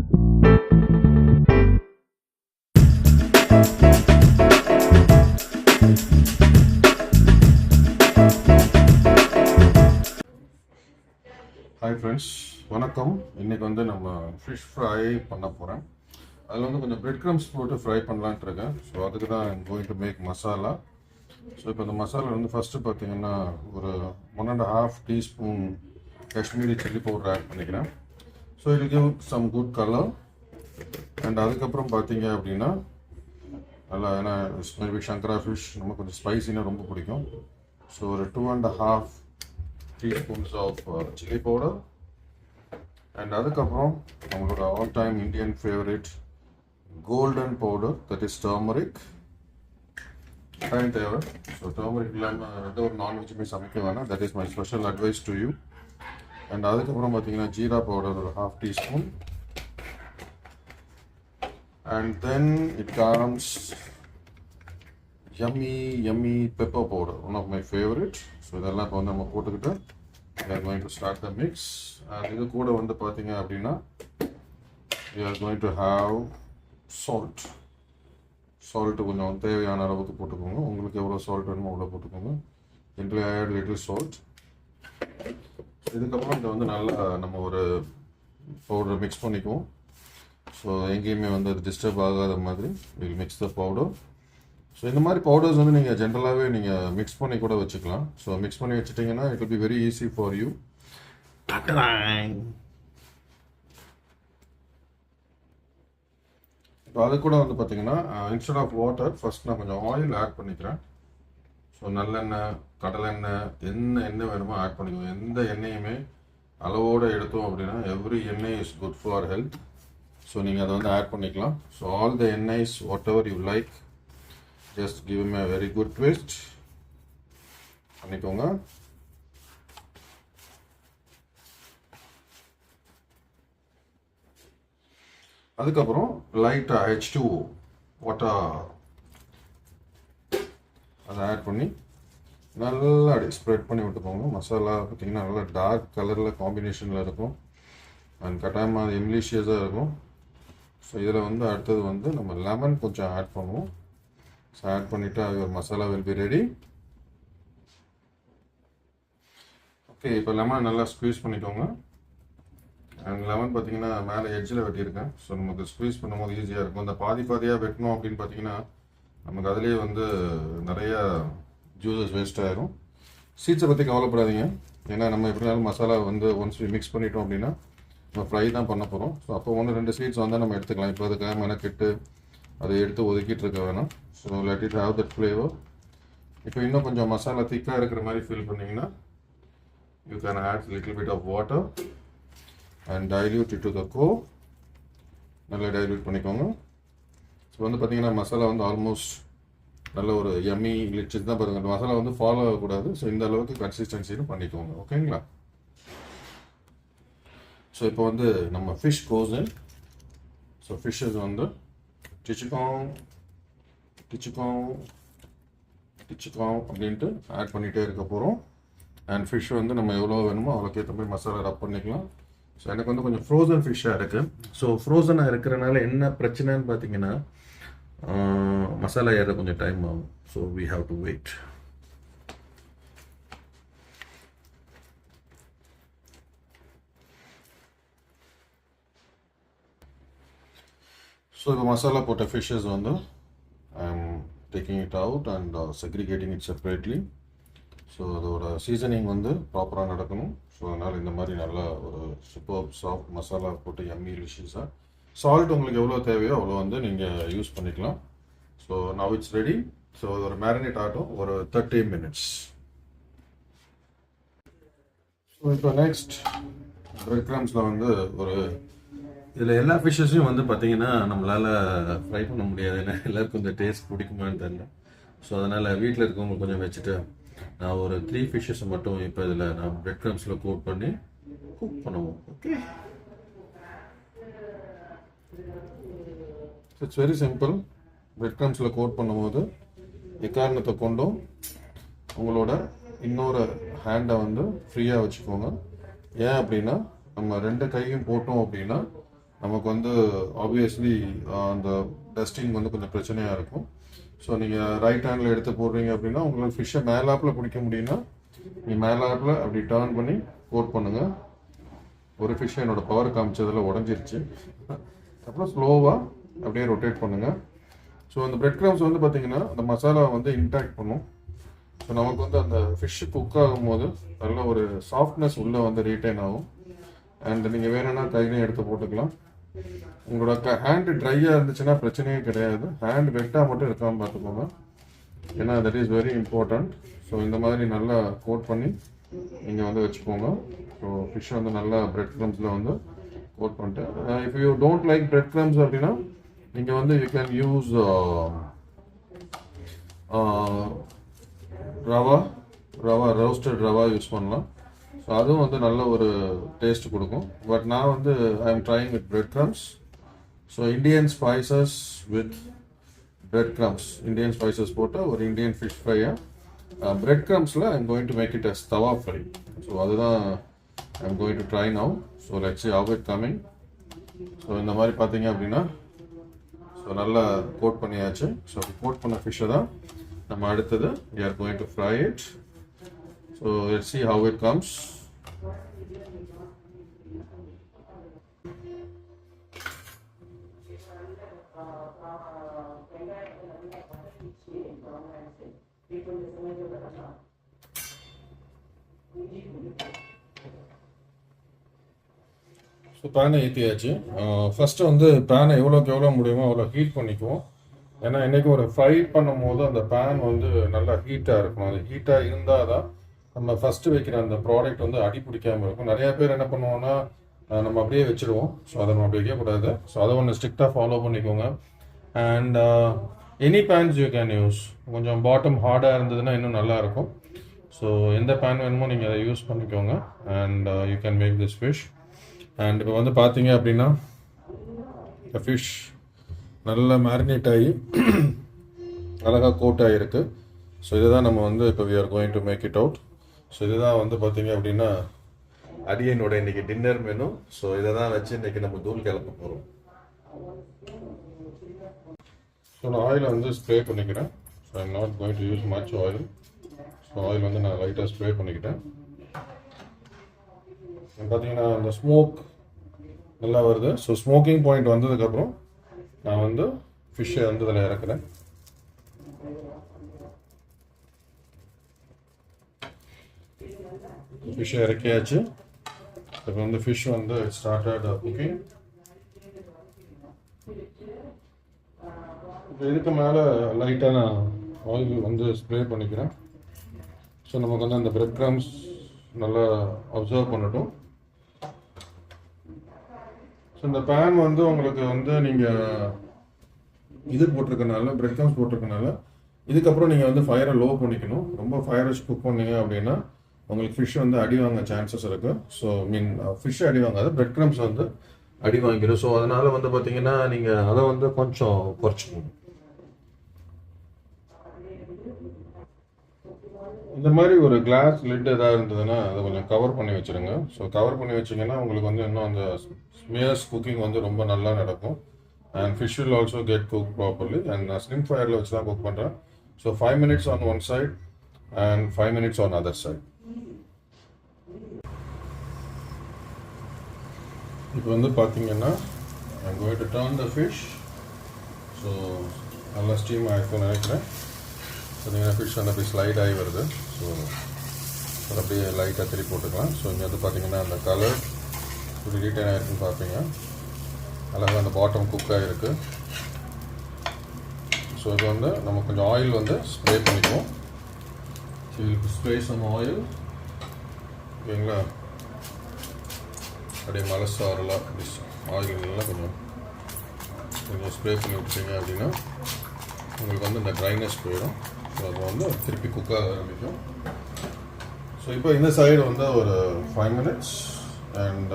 Hi friends வணக்கம். இன்றைக்கி வந்து நம்ம ஃபிஷ் ஃப்ரை பண்ண போகிறேன் அதில் வந்து கொஞ்சம் பிரெட் க்ரம்ஸ் போட்டு ஃப்ரை பண்ணலான்ட்டு இருக்கேன். ஸோ அதுக்கு தான் going to make masala so இப்போ இந்த மசாலா வந்து ஃபஸ்ட்டு பார்த்தீங்கன்னா ஒரு one and half teaspoon Kashmiri chilli powder add பண்ணிக்கிறேன். ஸோ இது give some good colour and அதுக்கப்புறம் பார்த்தீங்க அப்படின்னா நல்லா ஏன்னா மேபி சங்கரா ஃபிஷ் நம்ம கொஞ்சம் ஸ்பைசினா ரொம்ப பிடிக்கும். ஸோ ஒரு two and half teaspoons of chilli powder and அதுக்கப்புறம் நம்மளோட all time Indian favourite golden powder that is turmeric time தேவை ஸோ டர்மரிக் இல்லாமல் எந்த ஒரு நான்வெஜ்ஜுமே சமைக்க வேணாம். That is my special advice to you and அதுக்கப்புறம் பார்த்தீங்கன்னா ஜீரா பவுடர் ஒரு half teaspoon and then it comes yummy yummy pepper powder one of my favourite so இதெல்லாம் இப்போ வந்து நம்ம போட்டுக்கிட்டு we are going to start the mix. இது கூட வந்து பார்த்தீங்க அப்படின்னா we are going to have salt salt கொஞ்சம் தேவையான அளவுக்கு போட்டுக்கோங்க. உங்களுக்கு எவ்வளோ சால்ட் வேணுமோ அவ்வளோ போட்டுக்கோங்க. இன்ட்லி ஆட் லிட்டில் சால்ட் இதுக்கப்புறம் இதை வந்து நல்லா நம்ம ஒரு பவுடர் மிக்ஸ் பண்ணிக்குவோம். ஸோ எங்கேயுமே வந்து அது டிஸ்டர்ப் ஆகாத மாதிரி will mix the powder so இந்த மாதிரி பவுடர்ஸ் வந்து நீங்கள் ஜென்ரலாகவே நீங்கள் மிக்ஸ் பண்ணி கூட வச்சுக்கலாம். ஸோ மிக்ஸ் பண்ணி வச்சுட்டிங்கன்னா it will be very easy for you இப்போ அது கூட வந்து பார்த்தீங்கன்னா இன்ஸ்டெட் ஆஃப் வாட்டர் ஃபர்ஸ்ட் நான் கொஞ்சம் ஆயில் ஆட் பண்ணிக்கிறேன். ஸோ நல்லெண்ணெய் கடலெண்ணெய் என்ன எண்ணெய் வேணுமோ ஆட் பண்ணிக்கோங்க. எந்த எண்ணெயுமே அளவோடு எடுத்தோம் அப்படின்னா எவ்ரி எண்ணெய் is good for health so நீங்கள் அதை வந்து ஆட் பண்ணிக்கலாம். So all the எண்ணெய்ஸ் whatever you like just give em a very good twist பண்ணிக்கோங்க. அதுக்கப்புறம் லைட்டாக ஹெச் டூ வாட்டர் அதை ஆட் பண்ணி நல்லா அப்படி ஸ்ப்ரெட் பண்ணி விட்டுக்கோங்க மசாலா பார்த்தீங்கன்னா நல்லா டார்க் கலரில் காம்பினேஷனில் இருக்கும். அண்ட் கட்டாயமாக அது இங்கிலீஷியஸாக இருக்கும். ஸோ இதில் வந்து அடுத்தது வந்து நம்ம லெமன் கொஞ்சம் ஆட் பண்ணுவோம். ஸோ ஆட் பண்ணிவிட்டு your masala will be ready okay இப்போ லெமன் நல்லா ஸ்க்வீஸ் பண்ணிக்கோங்க. அண்ட் லெமன் பார்த்தீங்கன்னா மேலே எட்ஜில் வெட்டியிருக்கேன். ஸோ நமக்கு ஸ்க்வீஸ் பண்ணும்போது ஈஸியாக இருக்கும். அந்த பாதி பாதியாக வெட்டணும் அப்படின்னு பார்த்தீங்கன்னா நமக்கு அதுலேயே வந்து நிறைய ஜூஸஸ் வேஸ்ட் ஆயிரும். சீட்ஸை பற்றி கவலைப்படாதீங்க. ஏன்னா நம்ம எப்படினாலும் மசாலா வந்து ஒன்ஸ் மிக்ஸ் பண்ணிட்டோம் அப்படின்னா நம்ம ஃப்ரை தான் பண்ண போகிறோம் ஸோ அப்போ ஒன்று ரெண்டு சீட்ஸ் வந்தால் நம்ம எடுத்துக்கலாம். இப்போ அதுக்காக மெனக்கெட்டு அதை எடுத்து ஒதுக்கிட்டு இருக்க வேணாம். So let it have that flavour இப்போ இன்னும் கொஞ்சம் மசாலா திக்காக இருக்கிற மாதிரி ஃபீல் பண்ணிங்கன்னா you can add little bit of water and dilute it to the go நல்லா டைல்யூட் பண்ணிக்கோங்க. ஸோ வந்து பார்த்தீங்கன்னா மசாலா வந்து ஆல்மோஸ்ட் நல்ல ஒரு எம்மி லிச்சிஸ் தான் பாருங்கள் மசாலா வந்து ஃபாலோ ஆகக்கூடாது. ஸோ இந்த அளவுக்கு கன்சிஸ்டன்சின்னு பண்ணிக்கோங்க. ஓகேங்களா ஸோ இப்போ வந்து நம்ம ஃபிஷ் கோசன் ஸோ ஃபிஷ்ஷஸ் வந்து டிச்சுக்கோம் டிச்சுக்கோம் டிச்சுக்கோம் அப்படின்ட்டு ஆட் பண்ணிகிட்டே இருக்க போகிறோம் அண்ட் ஃபிஷ் வந்து நம்ம எவ்வளோ வேணுமோ அவ்வளோக்கேற்ற மாதிரி மசாலா ரப் பண்ணிக்கலாம். ஸோ எனக்கு வந்து கொஞ்சம் ஃப்ரோசன் ஃபிஷ்ஷாக இருக்குது ஸோ ஃப்ரோசனாக இருக்கிறனால என்ன பிரச்சனைன்னு பார்த்தீங்கன்னா Uh, மசாலா ஏற கொஞ்சம் டைம் ஆகும். So we have to wait so இப்போ மசாலா போட்ட ஃபிஷ்ஷஸ் வந்து I am taking it out and segregating it separately so அதோட சீசனிங் வந்து ப்ராப்பராக நடக்கணும். ஸோ அதனால் இந்த மாதிரி நல்லா ஒரு சூப்பர் சாஃப்ட் மசாலா போட்டு எம்மி லிஷியஸாக சால்ட் உங்களுக்கு எவ்வளோ தேவையோ அவ்வளோ வந்து நீங்கள் யூஸ் பண்ணிக்கலாம். So now it's ready so ஒரு மேரினேட் ஆகட்டும். ஒரு தேர்ட்டி மினிட்ஸ் ஸோ இப்போ நெக்ஸ்ட் பிரெட் கிராம்ஸில் வந்து ஒரு இதில் எல்லா ஃபிஷ்ஷஸையும் வந்து பார்த்தீங்கன்னா நம்மளால் ஃப்ரை பண்ண முடியாது. ஏன்னா எல்லாருக்கும் இந்த டேஸ்ட் பிடிக்குமான்னு தெரியல. ஸோ அதனால் வீட்டில் இருக்கவங்க கொஞ்சம் வச்சுட்டு நான் ஒரு த்ரீ ஃபிஷ்ஷஸ் மட்டும் இப்போ இதில் நான் பிரெட் கிராம்ஸில் கோட் பண்ணி குக் பண்ணுவோம். Okay it's very simple bread கிரம்ஸில் coat பண்ணும்போது எக்காரணத்தை கொண்டும் உங்களோட இன்னொரு ஹேண்டை வந்து ஃப்ரீயாக வச்சுக்கோங்க. ஏன் அப்படின்னா நம்ம ரெண்டு கையும் போட்டோம் அப்படின்னா நமக்கு வந்து ஆப்வியஸ்லி அந்த டஸ்டிங் வந்து கொஞ்சம் பிரச்சனையாக இருக்கும். ஸோ நீங்கள் ரைட் ஹேண்டில் எடுத்து போடுறீங்க அப்படின்னா உங்களுக்கு ஃபிஷ்ஷை மேலாப்பில் பிடிக்க முடியும்னா நீங்கள் மேலாப்பில் அப்படி டேர்ன் பண்ணி கோட் பண்ணுங்கள் ஒரு ஃபிஷ் என்னோட பவர் காமிச்சதில் உடஞ்சிருச்சு. அப்புறம் ஸ்லோவாக அப்படியே ரொட்டேட் பண்ணுங்கள் ஸோ அந்த பிரெட் கிரம்ஸ் வந்து பார்த்தீங்கன்னா அந்த மசாலா வந்து இன்டாக்ட் பண்ணும். ஸோ நமக்கு வந்து அந்த ஃபிஷ் குக் ஆகும்போது நல்ல ஒரு சாஃப்ட்னஸ் உள்ளே வந்து ரீட்டைன் ஆகும். அண்ட் நீங்கள் வேணும்னா கையிலையும் எடுத்து போட்டுக்கலாம். உங்களோட ஹேண்டு ட்ரையாக இருந்துச்சுன்னா பிரச்சனையே கிடையாது. ஹேண்ட் வெட்டாக மட்டும் இருக்காமல் பார்த்துக்கோங்க. ஏன்னா that is very important so இந்த மாதிரி நல்லா கோட் பண்ணி நீங்கள் வந்து வச்சுக்கோங்க. ஸோ ஃபிஷ் வந்து நல்லா பிரெட் க்ரம்ஸில் வந்து கோட் பண்ணிட்டு. If you don't like bread crumbs அப்படின்னா நீங்கள் வந்து you can use rava rava roasted rava use பண்ணலாம். ஸோ அதுவும் வந்து நல்ல ஒரு டேஸ்ட் கொடுக்கும். பட் நான் வந்து I am trying with bread crumbs so Indian spices with bread crumbs Indian spices போட்டு ஒரு இண்டியன் ஃபிஷ் ஃப்ரையாக bread க்ரம்ஸில் I'm going to make it as tawa fry so அதுதான் I'm going to try now so let's how it coming so இந்த மாதிரி பார்த்தீங்க அப்படின்னா so நல்லா code பண்ணியாச்சு. ஸோ கோட் பண்ண ஃபிஷ்ஷை தான் நம்ம அடுத்தது we are going to fry it. It let's see how it comes. So பேனை ஏற்றியாச்சு ஃபஸ்ட்டு வந்து பேனை எவ்வளோக்கு எவ்வளோ முடியுமோ அவ்வளோ ஹீட் பண்ணிக்குவோம். ஏன்னா என்றைக்கும் ஒரு ஃப்ரை பண்ணும்போது அந்த பேன் வந்து நல்லா ஹீட்டாக இருக்கணும். அது ஹீட்டாக இருந்தால் தான் நம்ம ஃபஸ்ட்டு வைக்கிற அந்த ப்ராடக்ட் வந்து அடி பிடிக்காமல் இருக்கும். நிறையா பேர் என்ன பண்ணுவோன்னா நம்ம அப்படியே வச்சுருவோம் ஸோ அதை நம்ம அப்படி வைக்கக்கூடாது. ஸோ அதை ஒன்று ஸ்ட்ரிக்டாக ஃபாலோ பண்ணிக்கோங்க. And any pans you can use கொஞ்சம் பாட்டம் ஹார்டாக இருந்ததுன்னா இன்னும் நல்லாயிருக்கும் ஸோ எந்த பேன் வேணுமோ நீங்கள் அதை யூஸ் பண்ணிக்கோங்க. And you can make this fish and இப்போ வந்து பார்த்தீங்க அப்படின்னா இந்த ஃபிஷ் நல்லா மேரினேட் ஆகி அழகாக கோட் ஆகிருக்கு ஸோ இதுதான் நம்ம வந்து இப்போ we are going to make it out so இதுதான் வந்து பார்த்தீங்க அப்படின்னா அடியனோட இன்றைக்கி டின்னர் மெனு ஸோ இதை தான் வச்சு இன்றைக்கி நம்ம தூள் கிளப்ப போகிறோம் ஸோ நான் ஆயிலை வந்து ஸ்ப்ரே பண்ணிக்கிறேன். So I'm not going to use much oil so oil வந்து நான் லைட்டாக ஸ்ப்ரே பண்ணிக்கிட்டேன். பார்த்தீங்கன்னா அந்த ஸ்மோக் நல்லா வருது. ஸோ ஸ்மோக்கிங் பாயிண்ட் வந்ததுக்கப்புறம் நான் வந்து ஃபிஷ்ஷை வந்து இதில் இறக்குறேன். ஃபிஷ்ஷை இறக்கியாச்சு. இப்போ வந்து ஃபிஷ் வந்து ஸ்டார்டட் குக்கிங் இப்போ இதுக்கு மேலே லைட்டாக நான் ஆயில் வந்து ஸ்ப்ரே பண்ணிக்கிறேன். ஸோ நமக்கு வந்து அந்த பிரெட் கிராம்ஸ் நல்லா அப்சர்வ் பண்ணட்டும். ஸோ இந்த பேன் வந்து உங்களுக்கு வந்து நீங்கள் இது போட்டிருக்கனால பிரெட் கிராம்ஸ் போட்டிருக்கனால இதுக்கப்புறம் நீங்கள் வந்து ஃபயரை லோ பண்ணிக்கணும். ரொம்ப ஃபயர் வச்சு குக் பண்ணீங்க அப்படின்னா உங்களுக்கு ஃபிஷ் வந்து அடி வாங்க சான்சஸ் இருக்குது ஸோ மீன் ஃபிஷ் அடி வாங்காது பிரெட் கிராம்ஸ் வந்து அடி வாங்கிடும் ஸோ அதனால் வந்து பார்த்தீங்கன்னா நீங்கள் அதை வந்து கொஞ்சம் குறைச்சிக்கணும். இந்த மாதிரி ஒரு கிளாஸ் லிட் ஏதாவது இருந்ததுன்னா அதை கொஞ்சம் கவர் பண்ணி வச்சிருங்க. ஸோ கவர் பண்ணி வச்சிங்கன்னா உங்களுக்கு வந்து இன்னும் அந்த ஸ்மியர்ஸ் குக்கிங் வந்து ரொம்ப நல்லா நடக்கும். And fish will also get cook properly and நான் ஸ்லிம் ஃபயரில் வச்சு தான் குக் பண்ணுறேன் so five minutes on one side and five minutes on other side இப்போ வந்து பார்த்தீங்கன்னா I'm going to turn the fish so நல்லா ஸ்டீம் ஆகிருக்கும்னு நினைக்கிறேன். பார்த்தீங்கன்னா ஃபிஷ் வந்து அப்படியே ஸ்லைட் ஆகி வருது. ஸோ அதை அப்படியே லைட்டாக திருப்பி போட்டுக்கலாம். ஸோ இங்கே வந்து பார்த்தீங்கன்னா அந்த கலர் இப்படி ரீட்டைன் ஆகிருக்குன்னு பார்ப்பீங்க. அழகாக அந்த பாட்டம் குக் ஆகிருக்கு ஸோ இது வந்து நம்ம கொஞ்சம் ஆயில் வந்து ஸ்ப்ரே பண்ணிக்குவோம். ஸோ ஸ்ப்ரே சம் ஆயில் ஓகேங்களா? அப்படியே மலை சாரலாம் அப்படி ஆயில் நல்லா கொஞ்சம் கொஞ்சம் ஸ்ப்ரே பண்ணி விட்டீங்க அப்படின்னா உங்களுக்கு வந்து இந்த ட்ரைனஸ் போயிடும். அது வந்து திருப்பி குக் ஆக ஆரம்பிக்கும். ஸோ இப்போ இந்த சைடு வந்து ஒரு five minutes and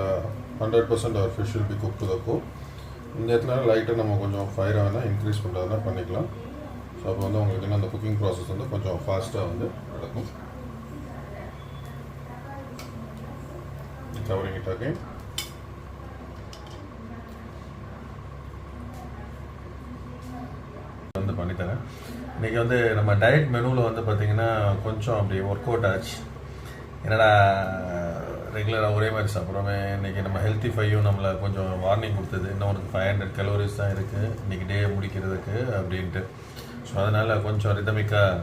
hundred percent our fish will be cook to the go இந்த இடத்துல லைட்டாக நம்ம கொஞ்சம் ஃபயரை வேணால் இன்க்ரீஸ் பண்ணுறதுனா பண்ணிக்கலாம். ஸோ அப்போ வந்து உங்களுக்கு என்ன அந்த குக்கிங் ப்ராசஸ் வந்து கொஞ்சம் ஃபாஸ்ட்டாக வந்து நடக்கும். கவரிங் இட் அகைன் வந்து பண்ணித்தரேன். இன்றைக்கி வந்து நம்ம டயட் மெனுவில் வந்து பார்த்திங்கன்னா கொஞ்சம் அப்படி ஒர்க் அவுட் ஆச்சு. என்னடா ரெகுலராக ஒரே மாதிரி சாப்பிட்றோமே. இன்றைக்கி நம்ம ஹெல்த்தி ஃபையும் நம்மளை கொஞ்சம் வார்னிங் கொடுத்தது. இன்னும் உனக்கு ஃபைவ் ஹண்ட்ரட் கலோரிஸ் தான் இருக்குது இன்றைக்கி டே முடிக்கிறதுக்கு அப்படின்ட்டு. ஸோ அதனால் கொஞ்சம் ரிதமிக்காக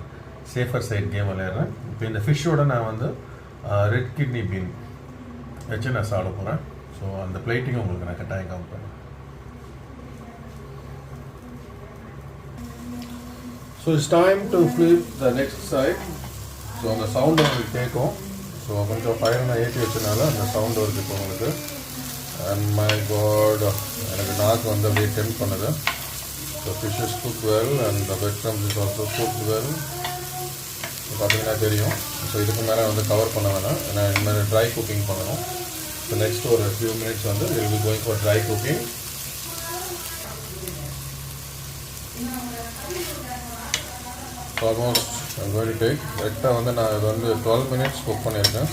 சேஃபர் சைட் கேம் விளையாடுறேன். இப்போ இந்த ஃபிஷ்ஷோட நான் வந்து ரெட் கிட்னி பீன் வச்சு நான் சாப்பிட போகிறேன் ஸோ அந்த பிளேட்டிங் உங்களுக்கு நான் கட்டாயம் காமிப்பேன் so it's time to flip the next side so அந்த சவுண்ட் உங்களுக்கு கேட்கும். ஸோ கொஞ்சம் ஃபயர் ஏற்றி வச்சனால அந்த சவுண்ட் வருது இப்போ உங்களுக்கு. அண்ட் மை காட் எனக்கு நாக்கு வந்து அப்படியே டெம்ப் பண்ணுது. So fishes cook well and the bread crumbs is also cook well பார்த்தீங்கன்னா தெரியும். ஸோ இதுக்கு மேலே வந்து கவர் பண்ண வேணாம். ஏன்னா இந்த ட்ரை குக்கிங் பண்ணணும். ஸோ நெக்ஸ்ட் ஒரு ஃபியூ மினிட்ஸ் வந்து will be going for dry cooking almost very big கரெக்டாக வந்து நான் இது வந்து டுவெல் மினிட்ஸ் குக் பண்ணியிருக்கேன்.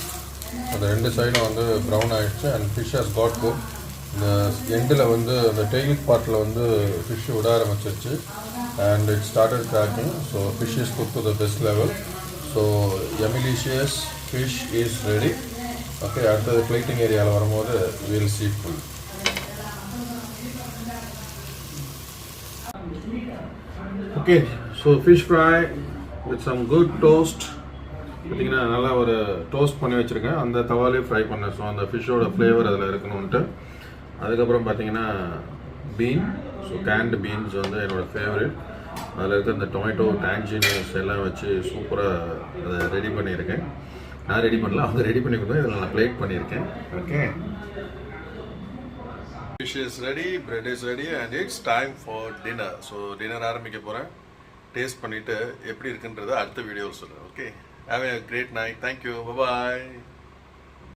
அந்த ரெண்டு சைடும் வந்து ப்ரௌன் ஆகிடுச்சு and fish has got cook இந்த எண்டில் வந்து அந்த டெய்ல் பார்ட்டில் வந்து ஃபிஷ் விட ஆரம்பிச்சிருச்சு. And it started cracking so fish is cook to the best level so yummilicious fish is ready okay அடுத்தது பிளேட்டிங் ஏரியாவில் வரும்போது we'll see full okay so fish fry with some good toast பார்த்தீங்கன்னா நல்லா ஒரு toast பண்ணி வச்சுருக்கேன். அந்த Dhawale fry பண்ணேன். ஸோ அந்த ஃபிஷ்ஷோட ஃப்ளேவர் அதில் இருக்கணும்ன்ட்டு. அதுக்கப்புறம் பார்த்தீங்கன்னா பீன் ஸோ கேண்ட் பீன்ஸ் வந்து என்னோடய ஃபேவரட் அதில் இருக்க இந்த டொமேட்டோ டேங்ஜினஸ் எல்லாம் வச்சு சூப்பராக அதை ரெடி பண்ணியிருக்கேன். நான் ரெடி பண்ணல. அவங்க ரெடி பண்ணி கொடுத்தேன் இதில் நான் ப்ளேட் பண்ணியிருக்கேன். Okay fish is ready bread is ready and it's time for dinner so dinner ஆரம்பிக்க போகிறேன் டேஸ்ட் பண்ணிவிட்டு எப்படி இருக்குன்றதை அடுத்த வீடியோவில் சொல்லுங்கள் okay have a great night thank you bye